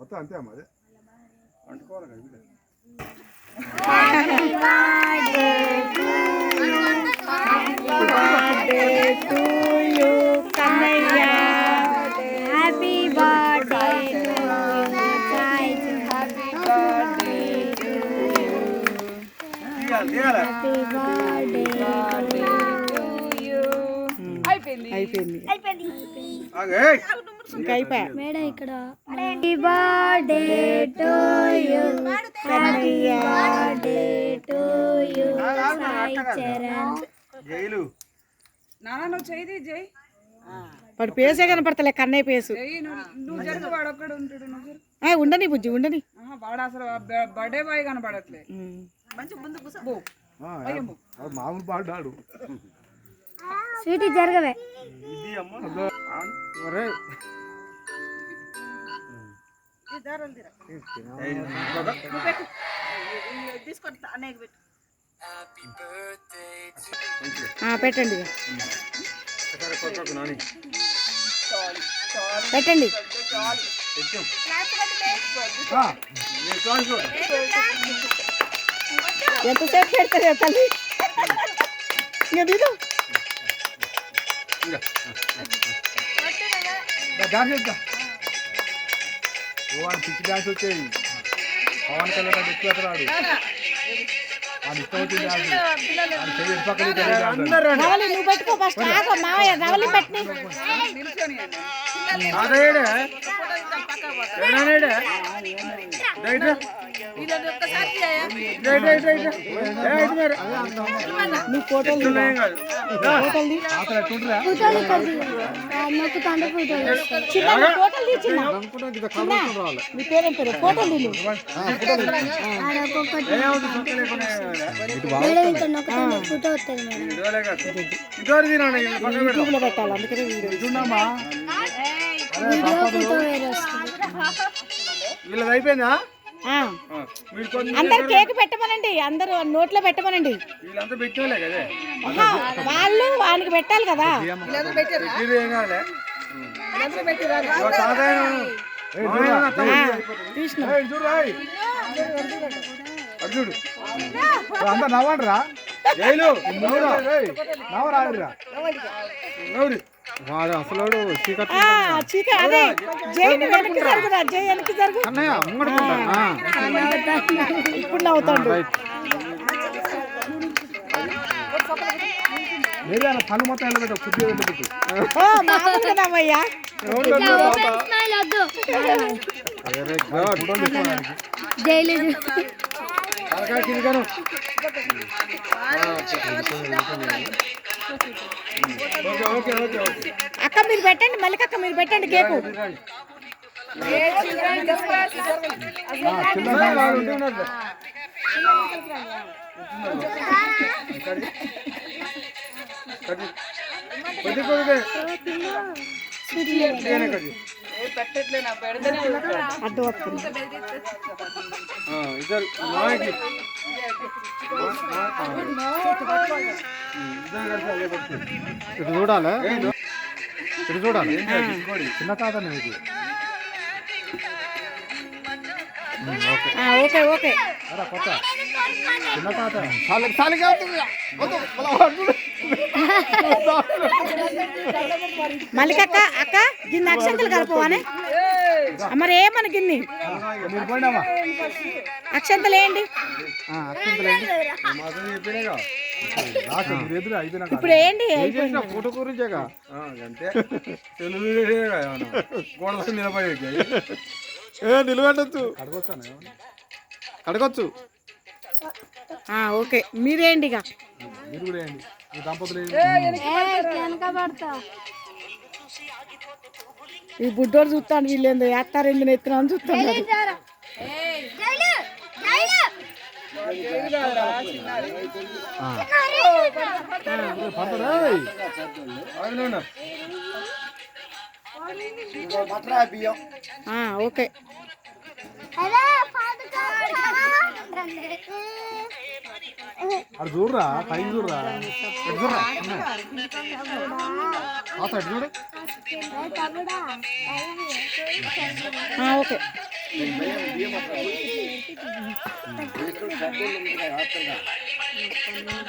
మొత్తం అంతే అమ్మ అదే అంటుకోవాలి కదా వీళ్ళు. to you, Kanaya. Happy birthday to you, Saiju. Happy birthday to you. తీయాలి తీయాలి Happy birthday to you. అయిపోయింది ఆగు, ఏయ్. ఇంకా అయిపోయా మేడం ఇక్కడ. Happy birthday to you happy birthday to you Sai Charan. Jail. నాన్న నువ్వు చేయి జై వాడు పేసే కనపడతలే కన్నయ్య పేసు. ఉండని బుజ్జి ఉండని. వాడు అసలు బర్త్డే బాయ్ కనపడట్లే. ఆ, వాడు మామూలు పాడాడు. స్వీటీ జరగవే. పెట్టండి. పెట్టండి. తెచ్చాం. ఆ, నేను చాలు చూడు. ఎంతసేపు పెడతారు తల్లి ఇంకా దిగు ఇంకా. డాన్స్ చేద్దాం ఓ అని పిచ్చి డాన్స్ వచ్చేది పవన్ కళ్యాణ్ అంటే ఎక్కువ ఎత్తరాడు వాడు ఇష్టం వచ్చింది డాన్స్ వాడు చెయ్యి నువ్వు ఫోటోలు పేరేం పేరు ఫోటోలు ఫోటో వస్తుంది పెట్టాలి అందుకనే వీడియో వీడియో ఫోటో వేరే వస్తుంది. వీళ్ళది అయిపోయిందా? అందరు కేక్ పెట్టమనండి అందరూ నోట్లో పెట్టమనండి. వాళ్ళు వానికి పెట్టాలి కదా. చూడు అందరు నవ్వండి రా. జైలు. నవ్వురా. నవ్వురి. వాడు అసలు చీకట్ అదే జైని వెనక్కి జై వెనక్కి జరుగు. అన్నయ్య ముంగడుకుంటా ఇప్పుడు నవ్వుతాడు. పళ్ళు మొత్తం వెళ్ళబెట్టు వెళ్ళబెట్టు జైలు. అక్క మీరు పెట్టండి మల్లికక్క మీరు పెట్టండి కేకు. అడ్డు వస్తుంది. ఇద్దరు ఇటు చూడాలి? ఇటు చూడాలి. చిన్న తాత ఇది. ఆ, ఓకే ఓకే. అరా కొత్త. చిన్న తాత. మల్లికక్క అక్క గిన్నె అక్షంతలు కలపవానే? మరి ఏమని గిన్ని? మీరు పోయినామా ఇప్పుడు ఏంటి? ఫోటో గురించేగా? అంతే నిలబడి ఏ నిలబెట్టచ్చు ఆ, ఓకే. మీరేంటి ఇక మీరు కూడా మీ దంపతులు ఈ బుడ్డోడు చూస్తాను వీళ్ళేందో వేస్తారు ఎందుకు ఎత్తున అని చూస్తున్నారు ఓకే. అటు చూడరా? పైకి చూడరా? చూడరా? చూడు. Okay. En medio de un día más tarde, ¿qué? Esto está.